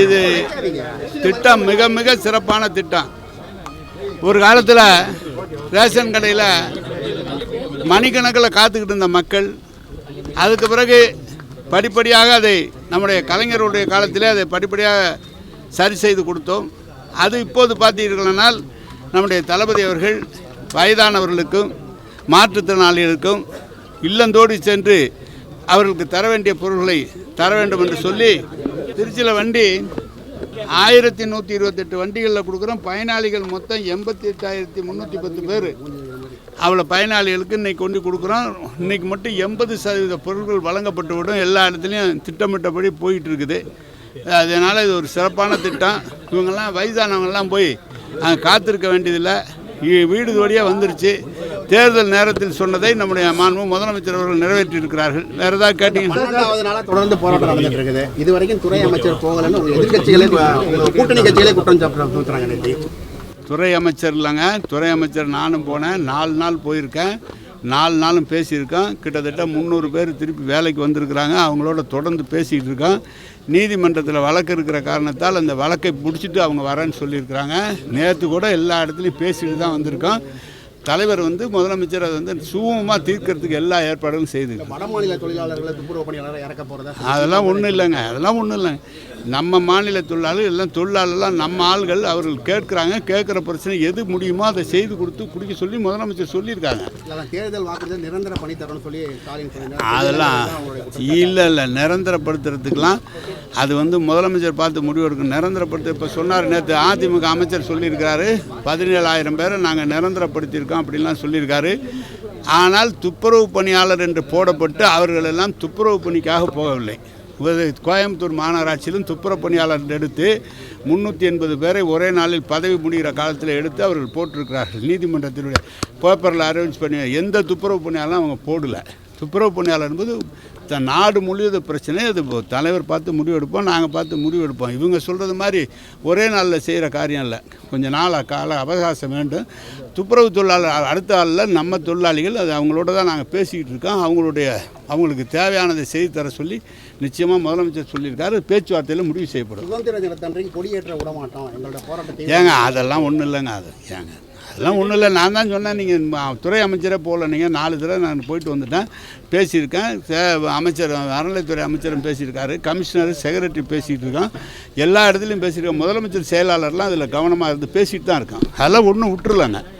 இது திட்டம் மிக மிக சிறப்பான திட்டம். ஒரு காலத்தில் ரேஷன் கடையில் மணிக்கணக்கில் காத்துக்கிட்டு இருந்த மக்கள் அதுக்கு பிறகு படிப்படியாக அதை நம்முடைய கலைஞருடைய காலத்திலே அதை படிப்படியாக சரி செய்து கொடுத்தோம். அது இப்போது பார்த்தீர்களானால் நம்முடைய தளபதி அவர்கள் வயதானவர்களுக்கும் மாற்றுத்திறனாளிகளுக்கும் இல்லந்தோடி சென்று அவர்களுக்கு தர வேண்டிய பொருட்களை தர வேண்டும் என்று சொல்லி திருச்சியில் வண்டி ஆயிரத்தி நூற்றி இருபத்தெட்டு வண்டிகளில் கொடுக்குறோம். பயனாளிகள் மொத்தம் எண்பத்தி எட்டாயிரத்தி முந்நூற்றி பத்து பேர். அவ்வளோ பயனாளிகளுக்கு இன்றைக்கி கொண்டு கொடுக்குறோம். இன்றைக்கி மட்டும் எண்பது சதவீத பொருட்கள் வழங்கப்பட்டு விடும். எல்லா இடத்துலையும் திட்டமிட்டபடி போயிட்டு இருக்குது. அதனால் இது ஒரு சிறப்பான திட்டம். இவங்கெல்லாம் வயதானவங்கெல்லாம் போய் காத்திருக்க வேண்டியதில்லை. வீடு வழியாக வந்துருச்சு. தேர்தல் நேரத்தில் சொன்னதை நம்முடைய மாண்பு முதலமைச்சர் அவர்கள் நிறைவேற்றி இருக்கிறார்கள் வேறு ஏதாவது நாளா தொடர்ந்து போராட்டம் நடந்துட்டு இருக்குது. இது வரைக்கும் துறை அமைச்சர் போகலன்னு எதிர்கட்சிகளே கூட்டணி கட்சிகளே குற்றம் சாப்பிட்றாங்க துறை அமைச்சர் இல்லைங்க. துறை அமைச்சர் நானும் போனேன். நாலு நாள் போயிருக்கேன். நாலு நாளும் பேசியிருக்கோம். கிட்டத்தட்ட முந்நூறு பேர் திருப்பி வேலைக்கு வந்திருக்கிறாங்க. அவங்களோட தொடர்ந்து பேசிகிட்டு இருக்கோம். நீதிமன்றத்தில் வழக்கு இருக்கிற காரணத்தால் அந்த வழக்கை பிடிச்சிட்டு அவங்க வரேன்னு சொல்லியிருக்கிறாங்க. நேற்று கூட எல்லா இடத்துலையும் பேசிட்டு தான் வந்திருக்கோம். தலைவர் வந்து முதலமைச்சர் அதை வந்து சுமூகமாக தீர்க்கறதுக்கு எல்லா ஏற்பாடுகளும் செய்திருக்காங்க வட மாநில தொழிலாளர்களை துப்புரவு பணியாளரை இறக்க போறதா அதெல்லாம் ஒன்றும் இல்லைங்க அதெல்லாம் ஒன்றும் இல்லைங்க. நம்ம மாநில தொழிலாளர்கள் எல்லாம் தொழிலாளர்லாம் நம்ம ஆள்கள் அவர்கள் கேட்குறாங்க கேட்குற பிரச்சனை எது முடியுமோ அதை செய்து கொடுத்து குடிக்க சொல்லி முதலமைச்சர் சொல்லியிருக்காங்க. தேர்தல் வாக்குறுதி நிரந்தர பணி தரணும்னு சொல்லி அதெல்லாம். இல்லை இல்லை நிரந்தரப்படுத்துறதுக்கெலாம் அது வந்து முதலமைச்சர் பார்த்து முடிவெடுக்கும் நிரந்தரப்படுத்த இப்போ சொன்னார். நேற்று அதிமுக அமைச்சர் சொல்லியிருக்காரு பதினேழாயிரம் பேரை நாங்கள் நிரந்தரப்படுத்தியிருக்கோம் அப்படின்லாம் சொல்லியிருக்காரு. ஆனால் துப்புரவு பணியாளர் என்று போடப்பட்டு அவர்கள் எல்லாம் துப்புரவு பணிக்காக போகவில்லை. கோயம்புத்தூர் மாநகராட்சியிலும் துப்புரவு பணியாளர் எடுத்து முந்நூற்றி எண்பது பேரை ஒரே நாளில் பதவி முடிகிற காலத்தில் எடுத்து அவர்கள் போட்டிருக்கிறார்கள். நீதிமன்றத்தினுடைய பேப்பரில் அரேஞ்ச் பண்ணி எந்த துப்புரவு பணியாளரும் அவங்க போடலை. துப்புரவு பணியாளர் என்பது நாடு முழுவதும் பிரச்சனை அது தலைவர் பார்த்து முடிவெடுப்போம் நாங்கள் பார்த்து முடிவெடுப்போம். இவங்க சொல்கிறது மாதிரி ஒரே நாளில் செய்கிற காரியம் இல்லை. கொஞ்சம் நாள் கால அவகாசம் வேண்டும். துப்புரவு தொழிலாளர் அடுத்த ஆளில் நம்ம தொழிலாளிகள் அது அவங்களோட தான் நாங்கள் பேசிக்கிட்டு இருக்கோம். அவங்களுடைய அவங்களுக்கு தேவையானதை செய்து தர சொல்லி நிச்சயமாக முதலமைச்சர் சொல்லியிருக்காரு. பேச்சுவார்த்தையில் முடிவு செய்யப்படும். சுதந்திர தினத்தன்றைக்கு கொடியேற்ற விட மாட்டோம் எங்களோட போராட்டத்தை ஏங்க அதெல்லாம் ஒன்றும் இல்லைங்க அது. ஏங்க அதெல்லாம் ஒன்றும் இல்லை. நான் தான் சொன்னேன் நீங்கள் துறை அமைச்சரே போகல நீங்கள் நாலு தடவை நான் போயிட்டு வந்துட்டேன் பேசியிருக்கேன். அமைச்சர் அறநிலைத்துறை அமைச்சரும் பேசியிருக்காரு. கமிஷனர் செக்ரட்டரி பேசிகிட்டு இருக்கோம் எல்லா இடத்துலையும் பேசியிருக்கோம் முதலமைச்சர் செயலாளர்லாம் அதில் கவனமாக இருந்து பேசிகிட்டு தான் இருக்கான். அதெல்லாம் ஒன்றும் விட்டுருலாங்க